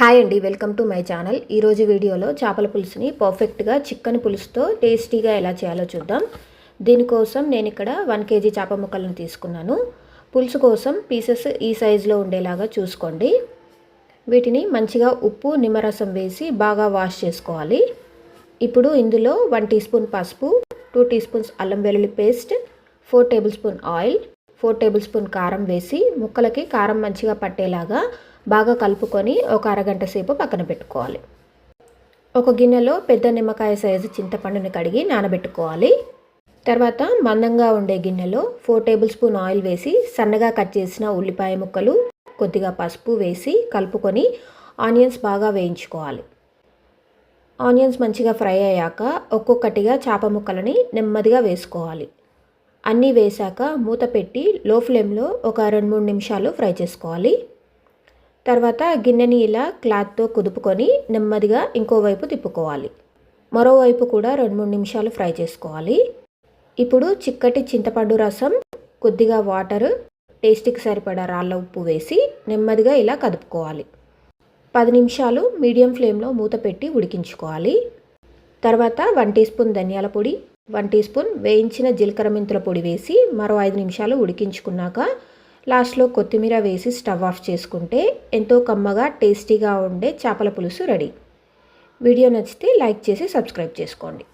Hi అండి welcome to my channel. ఈరోజు వీడియోలో చేపల పులుసుని పర్ఫెక్ట్గా చికెన్ పులుసుతో టేస్టీగా ఎలా చేయాలో చూద్దాం. దీనికోసం నేను ఇక్కడ వన్ కేజీ చేప ముక్కలను తీసుకున్నాను. పులుసు కోసం పీసెస్ ఈ సైజులో ఉండేలాగా చూసుకోండి. వీటిని మంచిగా ఉప్పు నిమ్మరసం వేసి బాగా వాష్ చేసుకోవాలి. ఇప్పుడు ఇందులో వన్ టీ స్పూన్ పసుపు టూ టీ స్పూన్స్ అల్లం వెల్లుల్లి paste four tablespoon oil four tablespoon కారం వేసి ముక్కలకి కారం మంచిగా పట్టేలాగా బాగా కలుపుకొని ఒక అరగంట సేపు పక్కన పెట్టుకోవాలి. ఒక గిన్నెలో పెద్ద నిమ్మకాయ సైజు చింతపండుని కడిగి నానబెట్టుకోవాలి. తర్వాత మందంగా ఉండే గిన్నెలో ఫోర్ టేబుల్ స్పూన్ ఆయిల్ వేసి సన్నగా కట్ చేసిన ఉల్లిపాయ ముక్కలు కొద్దిగా పసుపు వేసి కలుపుకొని ఆనియన్స్ బాగా వేయించుకోవాలి. ఆనియన్స్ మంచిగా ఫ్రై అయ్యాక ఒక్కొక్కటిగా చేప ముక్కలని నెమ్మదిగా వేసుకోవాలి. అన్నీ వేశాక మూత పెట్టి లో ఫ్లేమ్లో ఒక రెండు మూడు నిమిషాలు ఫ్రై చేసుకోవాలి. తర్వాత గిన్నెని ఇలా క్లాత్తో కుదుపుకొని నెమ్మదిగా ఇంకోవైపు తిప్పుకోవాలి. మరోవైపు కూడా రెండు మూడు నిమిషాలు ఫ్రై చేసుకోవాలి. ఇప్పుడు చిక్కటి చింతపండు రసం కొద్దిగా వాటర్ టేస్ట్కి సరిపడా రాళ్ళ ఉప్పు వేసి నెమ్మదిగా ఇలా కదుపుకోవాలి. పది నిమిషాలు మీడియం ఫ్లేమ్లో మూత పెట్టి ఉడికించుకోవాలి. తర్వాత వన్ టీ స్పూన్ ధనియాల పొడి వన్ టీ స్పూన్ వేయించిన జీలకర్ర మెంతుల పొడి వేసి మరో ఐదు నిమిషాలు ఉడికించుకున్నాక లాస్ట్లో కొత్తిమీర వేసి స్టవ్ ఆఫ్ చేసుకుంటే ఎంతో కమ్మగా టేస్టీగా ఉండే చేపల పులుసు రెడీ. వీడియో నచ్చితే లైక్ చేసి సబ్స్క్రైబ్ చేసుకోండి.